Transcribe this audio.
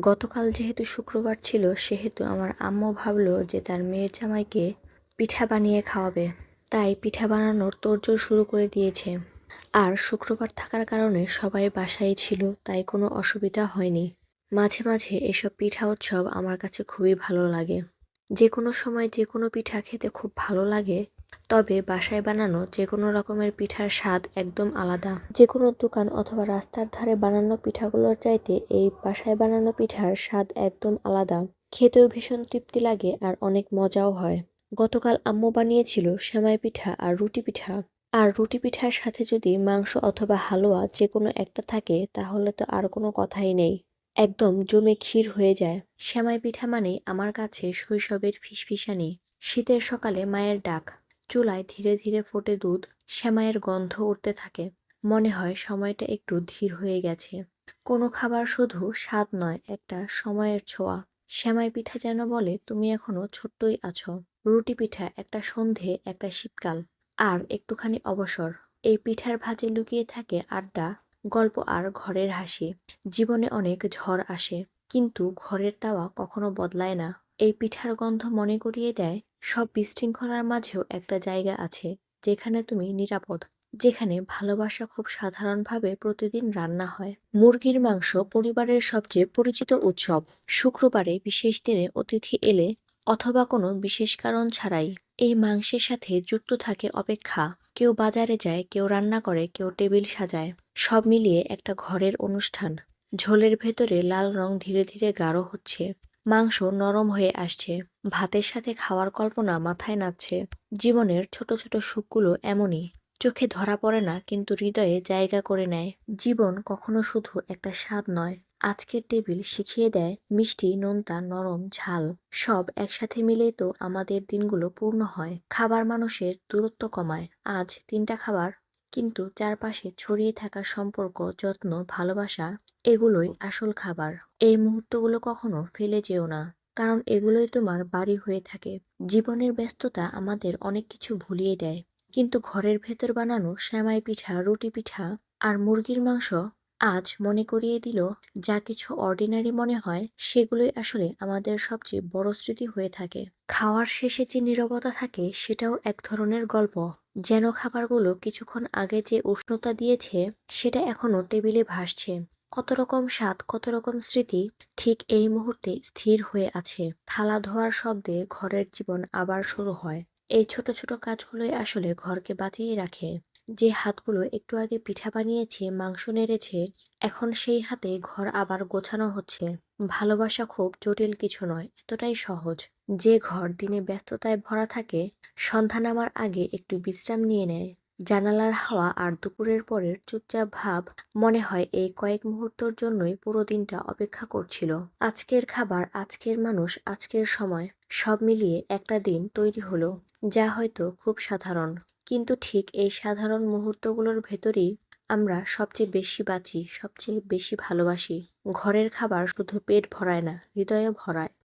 গতকাল যেহেতু শুক্রবার ছিল, সেহেতু আমার আম্মু ভাবলো যে তার মেয়ের জামাইকে পিঠা বানিয়ে খাওয়াবে। তাই পিঠা বানানোর তোড়জোড় শুরু করে দিয়েছে। আর শুক্রবার থাকার কারণে সবাই বাসায় ছিল, তাই কোনো অসুবিধা হয়নি। মাঝে মাঝে এসব পিঠা উৎসব আমার কাছে খুবই ভালো লাগে। যে কোনো সময় যে কোনো পিঠা খেতে খুব ভালো লাগে, তবে বাসায় বানানো যে কোনো রকমের পিঠার স্বাদ একদম আলাদা। যে কোনো দোকান অথবা রাস্তার ধারে বানানো পিঠাগুলোর চাইতে এই বাসায় বানানো পিঠার স্বাদ একদম আলাদা। খেতেও ভীষণ তৃপ্তি লাগে আর অনেক মজাও হয়। গতকাল আম্মু বানিয়েছিল সেমাই পিঠা আর রুটি পিঠা। আর রুটি পিঠার সাথে যদি মাংস অথবা হালুয়া যে কোনো একটা থাকে, তাহলে তো আর কোনো কথাই নেই। একদম জমে ক্ষীর হয়ে যায়। শ্যামাই পিঠা মানেই আমার কাছে শৈশবের ফিসফিসানি। শীতের সকালে মায়ের ডাক, চুলায় ধীরে ধীরে ফোটে দুধ, সেমাইয়ের গন্ধ উঠতে থাকে। মনে হয় সময়টা একটু ধীর হয়ে গেছে। কোনো খাবার শুধু স্বাদ নয়, একটা সময়ের ছোঁয়া। শ্যামাই পিঠা যেন বলে, তুমি এখনও ছোট্টই আছো। রুটি পিঠা একটা সন্ধে, একটা শীতকাল, আর একটুখানি অবসর। এই পিঠার ভাজে লুকিয়ে থাকে আড্ডা গল্প আর ঘরের হাসি। জীবনে অনেক ঝড় আসে, কিন্তু ঘরের তাওয়া কখনো বদলায় না। এই পিঠার গন্ধ মনে করিয়ে দেয়, সব বিশৃঙ্খলার মাঝেও একটা জায়গা আছে, যেখানে তুমি নিরাপদ, যেখানে ভালোবাসা খুব সাধারণভাবে প্রতিদিন রান্না হয়। মুরগির মাংস পরিবারের সবচেয়ে পরিচিত উৎসব। শুক্রবারে বিশেষ দিনে অতিথি এলে, অথবা কোনো বিশেষ কারণ ছাড়াই। এই মাংসের সাথে যুক্ত থাকে অপেক্ষা। কেউ বাজারে যায়, কেউ রান্না করে, কেউ টেবিল সাজায়। সব মিলিয়ে একটা ঘরের অনুষ্ঠান। ঝোলের ভেতরে লাল রং ধীরে ধীরে গাঢ় হচ্ছে। মাংস নরম হয়ে আসছে। ভাতের সাথে খাওয়ার কল্পনা মাথায় নাচছে। জীবনের ছোট ছোট সুখগুলো এমনই। চোখে ধরা পড়ে না, কিন্তু হৃদয়ে জায়গা করে নেয়। জীবন কখনো শুধু একটা স্বাদ নয়। আজকের টেবিল শিখিয়ে দেয় মিষ্টি, নোনতা, নরম, ঝাল। সব একসাথে মিলেই তো আমাদের দিনগুলো পূর্ণ হয়। খাবার মানুষের দূরত্ব কমায়। আজ তিনটা খাবার কিন্তু চারপাশে ছড়িয়ে থাকা সম্পর্ক, যত্ন, ভালোবাসা এগুলোই আসল খাবার। এই মুহূর্তগুলো কখনো ফেলে যেও না, কারণ এগুলোই তোমার বাড়ি হয়ে থাকে। জীবনের ব্যস্ততা আমাদের অনেক কিছু ভুলিয়ে দেয়, কিন্তু ঘরের ভেতর বানানো শ্যামাই পিঠা, রুটি পিঠা আর মুরগির মাংস আজ মনে করিয়ে দিল, যা কিছু অর্ডিনারি মনে হয়, সেগুলোই আসলে আমাদের সবচেয়ে বড় স্মৃতি হয়ে থাকে। খাওয়ার শেষে যে নীরবতা থাকে, সেটাও এক ধরনের গল্প। যেন খাবারগুলো কিছুক্ষণ আগে যে উষ্ণতা দিয়েছে, সেটা এখনও টেবিলে ভাসছে। কত রকম স্বাদ, কত রকম স্মৃতি ঠিক এই মুহূর্তে স্থির হয়ে আছে। থালা ধোয়ার শব্দে ঘরের জীবন আবার শুরু হয়। এই ছোট ছোট কাজগুলোই আসলে ঘরকে বাঁচিয়ে রাখে। যে হাতগুলো একটু আগে পিঠা বানিয়েছে, মাংস নেড়েছে, এখন সেই হাতে ঘর আবার গোছানো হচ্ছে। ভালোবাসা খুব জটিল কিছু নয়, এতটাই সহজ। যে ঘর দিনে ব্যস্ততায় ভরা থাকে, সন্ধ্যা নামার আগে একটু বিশ্রাম নিয়ে নেয়। জানালার হাওয়া আর দুপুরের পরের চুপচাপ ভাব মনে হয় এই কয়েক মুহূর্তর জন্যই পুরো দিনটা অপেক্ষা করছিল। আজকের খাবার, আজকের মানুষ, আজকের সময়, সব মিলিয়ে একটা দিন তৈরি হলো, যা হয়তো খুব সাধারণ। কিন্তু ঠিক এই সাধারণ মুহূর্তগুলোর ভেতরেই আমরা সবচেয়ে বেশি বাঁচি, সবচেয়ে বেশি ভালোবাসি। ঘরের খাবার শুধু পেট ভরায় না, হৃদয়ও ভরায়।